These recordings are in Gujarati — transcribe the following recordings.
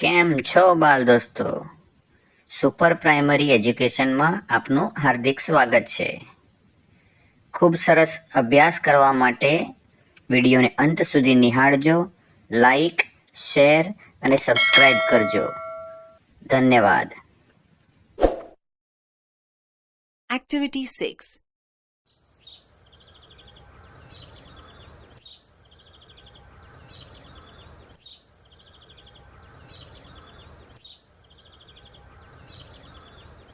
કેમ છો બાલ દોસ્તો? સુપર પ્રાઇમરી એજ્યુકેશનમાં આપનું હાર્દિક સ્વાગત છે. ખૂબ સરસ અભ્યાસ કરવા માટે વિડીયોને અંત સુધી નિહાળજો લાઈક શેર અને સબસ્ક્રાઇબ કરજો. ધન્યવાદ. Activity 6.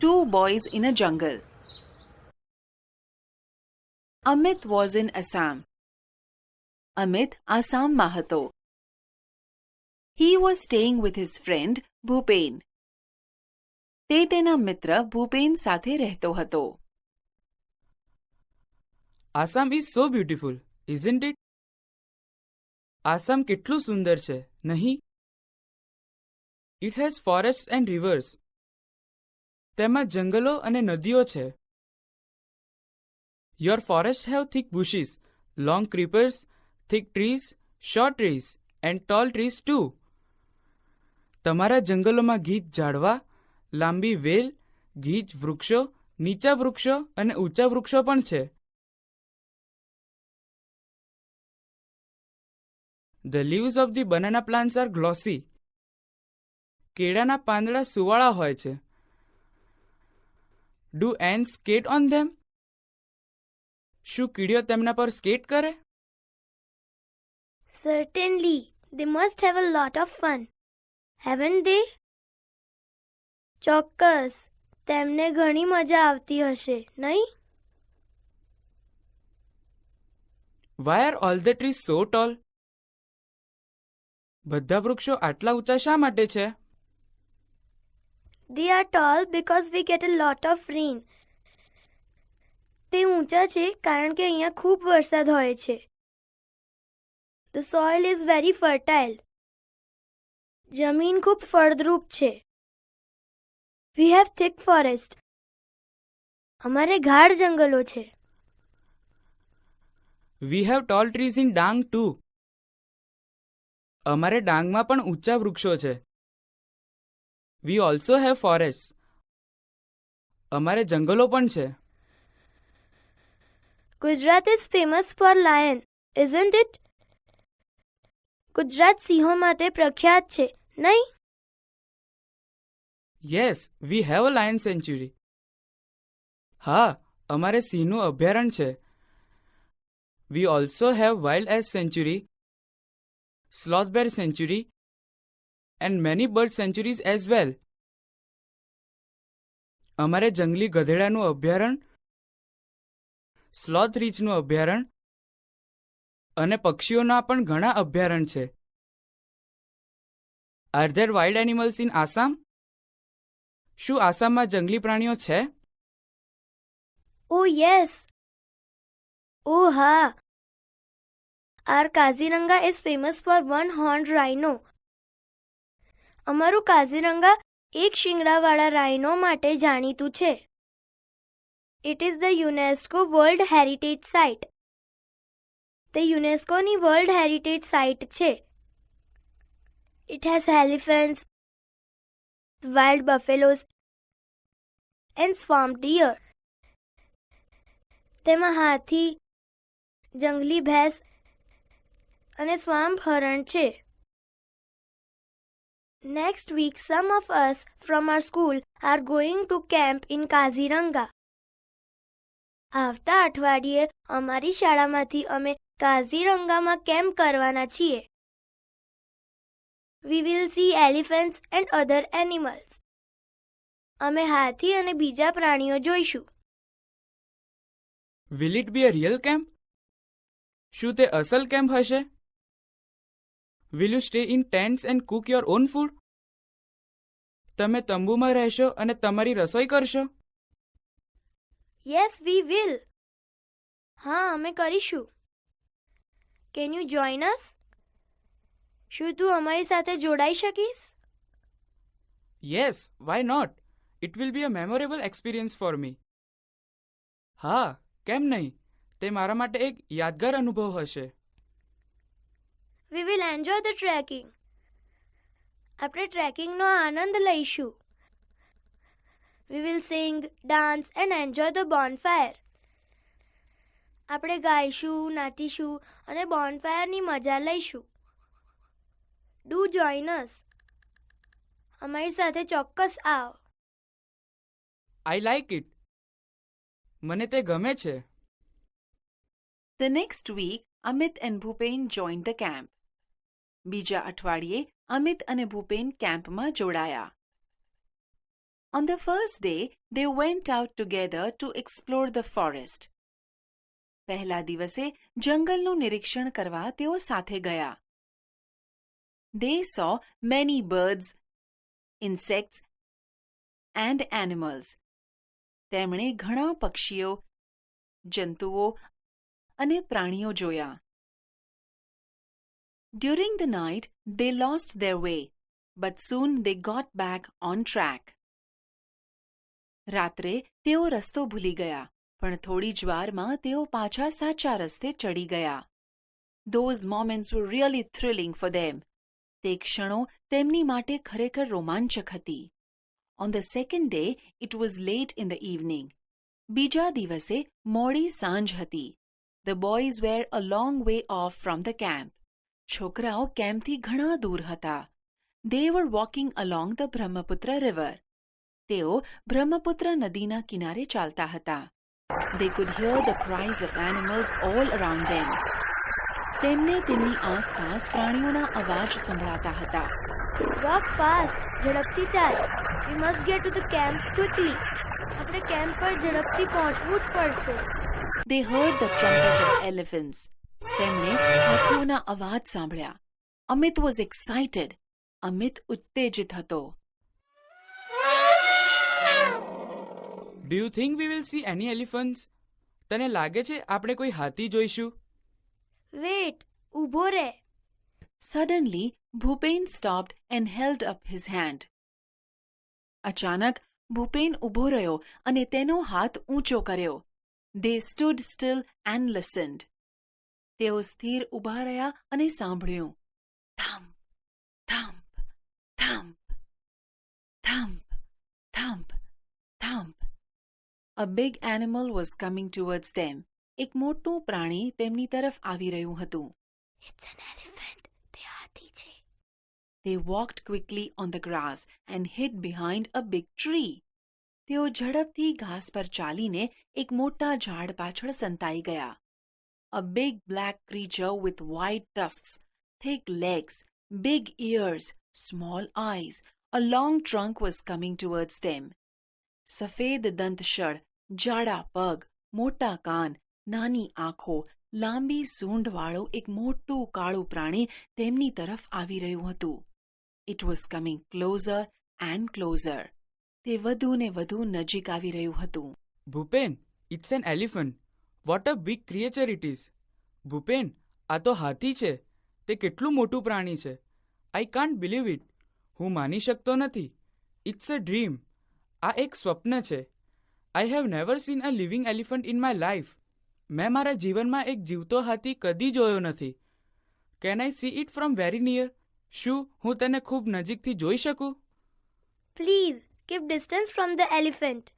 Two boys in a jungle. Amit was in Assam. Amit આસામમાં હતો. He was staying with his friend Bhupen. તે તેના મિત્ર ભૂપેન સાથે રહેતો હતો Assam is so beautiful isn't it Assam કેટલું સુંદર છે, નહીં it has forest and rivers તેમાં જંગલો અને નદીઓ છે. Your forest have thick bushes long creepers thick trees short trees and tall trees too તમારા જંગલોમાં ગીચ ઝાડવા, લાંબી વેલ ગીચ વૃક્ષો, નીચા વૃક્ષો અને ઊંચા વૃક્ષો પણ છે. The leaves of the banana plants are glossy કેળાના પાંદડા સુવાળા હોય છે. Do ants skate on them શું કીડીઓ તેમના પર સ્કેટ કરે? Certainly they must have a lot of fun. Haven't they? ચોક્કસ. તેમને ઘણી મજા આવતી હશે નહીં? Why are all the trees so tall બધા વૃક્ષો આટલા ઊંચા શા માટે છે? They are tall because we get a lot of rain. તે ઊંચા છે કારણ કે અહીંયા ખૂબ વરસાદ હોય છે The soil is very fertile. જમીન ખૂબ ફળદ્રુપ છે We have thick forest. અમારે ગાઢ જંગલો છે we have tall trees in Dang too અમારે ડાંગમાં પણ ઊંચા વૃક્ષો છે વી ઓલ્સો હેવ ફોરેસ્ટ અમારે જંગલો પણ છે. Gujarat is famous for lion isn't it? Gujarat સિંહો માટે પ્રખ્યાત છે નહીં? Yes we have a lion sanctuary હા અમારે સિંહનું અભયારણ્ય છે. We also have wild ass sanctuary sloth bear sanctuary and many bird sanctuaries as well અમારે જંગલી ગધેડાનું અભયારણ્ય સ્લોથ રીચનું અભયારણ્ય અને પક્ષીઓના પણ ઘણા અભયારણ્ય છે. Are there wild animals in Assam શું આસામમાં જંગલી પ્રાણીઓ છે? ઓ યસ ઓ હા. Our Kaziranga is famous for one horn rhino અમારું કાઝીરંગા એક શિંગડાવાળા રાઇનો માટે જાણીતું છે. It is the UNESCO world heritage site તે યુનેસ્કોની વર્લ્ડ હેરિટેજ સાઇટ છે. It has elephants wild buffaloes and swamp deer તેમાં હાથી, જંગલી ભેંસ અને સ્વામ્પ હરણ છે. Next week some of us from our school are going to camp in Kaziranga આવતા અઠવાડિયે અમારી શાળામાંથી અમે કાઝીરંગામાં કેમ્પ કરવાના છીએ. We will see elephants and other animals અમે હાથી અને બીજા પ્રાણીઓ જોઈશું. Will it be a real camp શું તે અસલ કેમ્પ હશે? Will you stay in tents and cook your own food તમે તંબુમાં રહેશો અને તમારી રસોઈ કરશો? યસ વી વિલ હા અમે કરીશું. કેન યુ જોઈન અસ શું તું અમારી સાથે જોડાઈ શકીશ? Yes why not it will be a memorable experience for me હા કેમ નહીં? તે મારા માટે એક યાદગાર અનુભવ હશે. We will enjoy the trekking આપણે ટ્રેકિંગનો આનંદ લઈશું we will sing dance and enjoy the bonfire આપણે ગાઈશું નાચીશું અને બોનફાયરની મજા લઈશું ડુ જોઈન અસ અમારી સાથે ચોક્કસ આવ આઈ લાઈક ઇટ મને તે ગમે છે The next week, Amit and Bhupen joined the camp. બીજા અઠવાડિયે અમિત અને ભૂપેન કેમ્પમાં જોડાયા On the first day, they went out together to explore the forest. પહેલા દિવસે જંગલનું નિરીક્ષણ કરવા તેઓ સાથે ગયા They saw many birds, insects and animals. તેમણે ઘણા પક્ષીઓ જંતુઓ અને પ્રાણીઓ જોયા During the night, they lost their way, but soon they got back on track. રાત્રે તેઓ રસ્તો ભૂલી ગયા પણ થોડી જ વારમાં તેઓ પાછા સાચા રસ્તે ચડી ગયા Those moments were really thrilling for them. તે ક્ષણો તેમની માટે ખરેખર રોમાંચક હતી On the second day, it was late in the evening. બીજા દિવસે મોડી સાંજ હતી The boys were a long way off from the camp. છોકરાઓ કેમ્પથી ઘણા દૂર હતા? They were walking along the Brahmaputra river તેઓ બ્રહ્મપુત્ર નદીના કિનારે ચાલતા હતા. They could hear the cries of animals all around them. તેમને તેમની આસપાસ પ્રાણીઓના અવાજ સંભળાતા હતા. વોક ફાસ્ટ ઝડપથી ચાલ. We must get to the camp quickly આપણે કેમ્પ પર ઝડપથી પહોંચવું જ પડશે. They heard the trumpet of elephants. તેમણે હાથીઓના અવાજ સાંભળ્યા. અમિત વોઝ એક્સાઇટેડ અમિત ઉત્તેજિત હતો. Do you think we will see any elephants તને લાગે છે આપણે કોઈ હાથી જોઈશું? વેટ ઊભો રહે. Suddenly Bhupen stopped and held up his hand અચાનક ભૂપેન ઊભો રહ્યો અને તેનો હાથ ઊંચો કર્યો. They stood still and listened તેઓ સ્થિર ઊભા રહ્યા અને સાંભળ્યું. Thump thump thump thump thump thump a big animal was coming towards them એક મોટું પ્રાણી તેમની તરફ આવી રહ્યું હતું. ઇટ્સ એન એલિફન્ટ તે હાથી છે. They walked quickly on the grass and hid behind a big tree. તેઓ ઝડપથી ઘાસ પર ચાલીને એક મોટા ઝાડ પાછળ સંતાઈ ગયા. A big black creature with white tusks, thick legs, big ears, small eyes, a long trunk was coming towards them. સફેદ દંતશળ જાડા પગ મોટા કાન નાની આંખો લાંબી સૂંઢવાળું એક મોટું કાળું પ્રાણી તેમની તરફ આવી રહ્યું હતું it was coming closer and closer તે વધુ ને વધુ નજીક આવી રહ્યું હતું Bhupen it's an elephant what a big creature it is Bhupen, આ તો હાથી છે. તે કેટલું મોટું પ્રાણી છે. આઈ કાન્ટ બિલીવ ઇટ હું માની શકતો નથી. ઇટ્સ અ ડ્રીમ આ એક સ્વપ્ન છે. I have never seen a living elephant in my life મેં મારા જીવનમાં એક જીવતો હાથી કદી જોયો નથી. Can I see it from very near શું હું તેને ખૂબ નજીકથી જોઈ શકું? Please keep distance from the elephant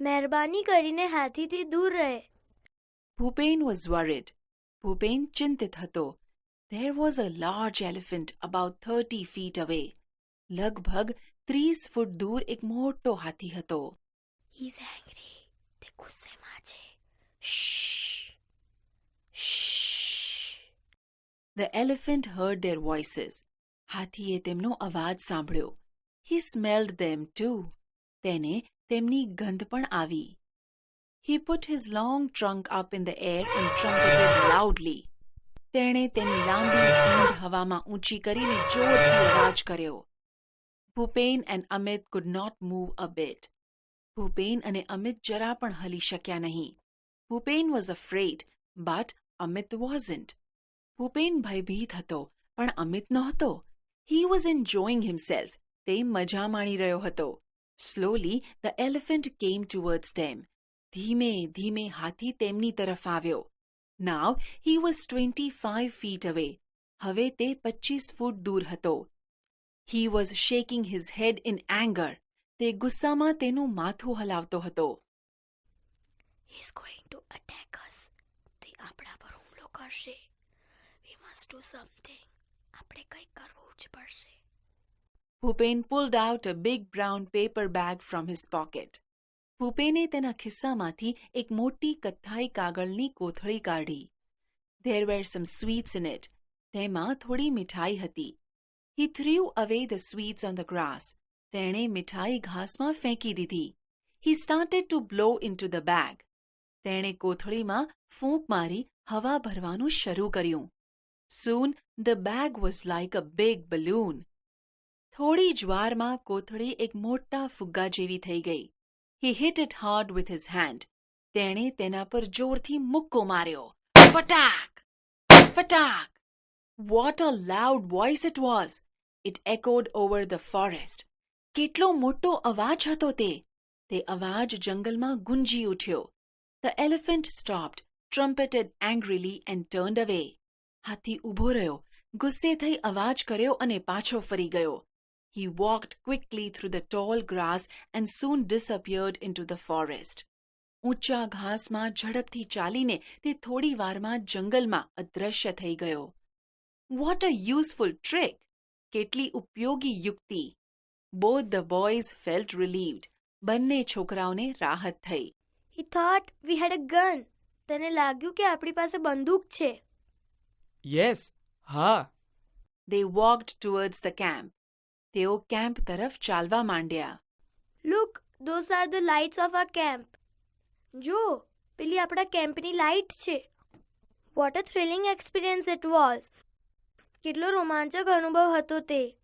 મહેરબાની કરીને હાથીથી દૂર રહે. ભૂપેન વોઝ વરિડ ભૂપેન ચિંતિત હતો there was a large elephant about thirty feet away લગભગ ત્રીસ ફૂટ દૂર એક મોટો હાથી હતો હી ઇઝ એંગ્રી તે ગુસ્સેમાં છે શ્શ શ્શ The elephant heard their voices. હાથીએ તેમનો અવાજ સાંભળ્યો હી સ્મેલ્ડ ધેમ ટુ તેને તેમની ગંધ પણ આવી he put his long trunk up in the air and trumpeted loudly તેણે તેની લાંબી સૂંઢ હવામાં ઊંચી કરીને જોરથી અવાજ કર્યો. Bhupen and Amit could not move a bit Bhupen અને અમિત જરા પણ હલી શક્યા નહીં. Bhupen was afraid but Amit wasn't Bhupen ભયભીત હતો, પણ અમિત નહોતો. હી વોઝ એન્જોઈંગ હિમસેલ્ફ તે મજા માણી રહ્યો હતો. Slowly the elephant came towards them ધીમે ધીમે હાથી તેમની તરફ આવ્યો now he was twenty five feet away હવે તે પચીસ ફૂટ દૂર હતો He was shaking his head in anger. તે ગુસ્સામાં તેનું માથું હલાવતો હતો He's going to attack us. તે આપણા પર હુમલો કરશે. We must do something. આપણે કંઈક કરવું જ પડશે. Bhupen pulled out a big brown paper bag from his pocket. ભૂપેને તેના ખિસ્સામાંથી એક મોટી કથ્થાઈ કાગળની કોથળી કાઢી There were some sweets in it. તેમાં થોડી મીઠાઈ હતી He threw away the sweets on the grass. તેણે મીઠાઈ ઘાસમાં ફેંકી દીધી He started to blow into the bag. તેણે કોથળીમાં ફૂંક મારી હવા ભરવાનું શરૂ કર્યું Soon the bag was like a big balloon. થોડી જ વારમાં કોથળી એક મોટા ફુગ્ગા જેવી થઈ ગઈ He hit it hard with his hand. તેણે તેના પર જોરથી મુક્કો માર્યો ફટાક ફટાક What a loud voice it was! It echoed over the forest. કેટલો મોટો અવાજ હતો તે તે અવાજ જંગલમાં ગુંજી ઉઠ્યો The elephant stopped, trumpeted angrily and turned away. હાથી ઊભો રહ્યો ગુસ્સે થઈ અવાજ કર્યો અને પાછો ફરી ગયો He walked quickly through the tall grass and soon disappeared into the forest. ઊંચા ઘાસમાં ઝડપથી ચાલીને તે થોડી વારમાં જંગલમાં અદૃશ્ય થઈ ગયો વોટ અ યુઝફુલ ટ્રિક કેટલી ઉપયોગી યુક્તિ both the boys felt relieved બંને છોકરાઓને રાહત થઈ He thought we had a gun. તેને લાગ્યું કે આપણી પાસે બંદૂક છે. યસ હા They walked towards the camp. તેઓ કેમ્પ તરફ ચાલવા માંડ્યા. Look those are the lights of our camp જો, પેલી આપણા કેમ્પની લાઇટ છે. What a thrilling experience it was કેટલો રોમાંચક અનુભવ હતો તે.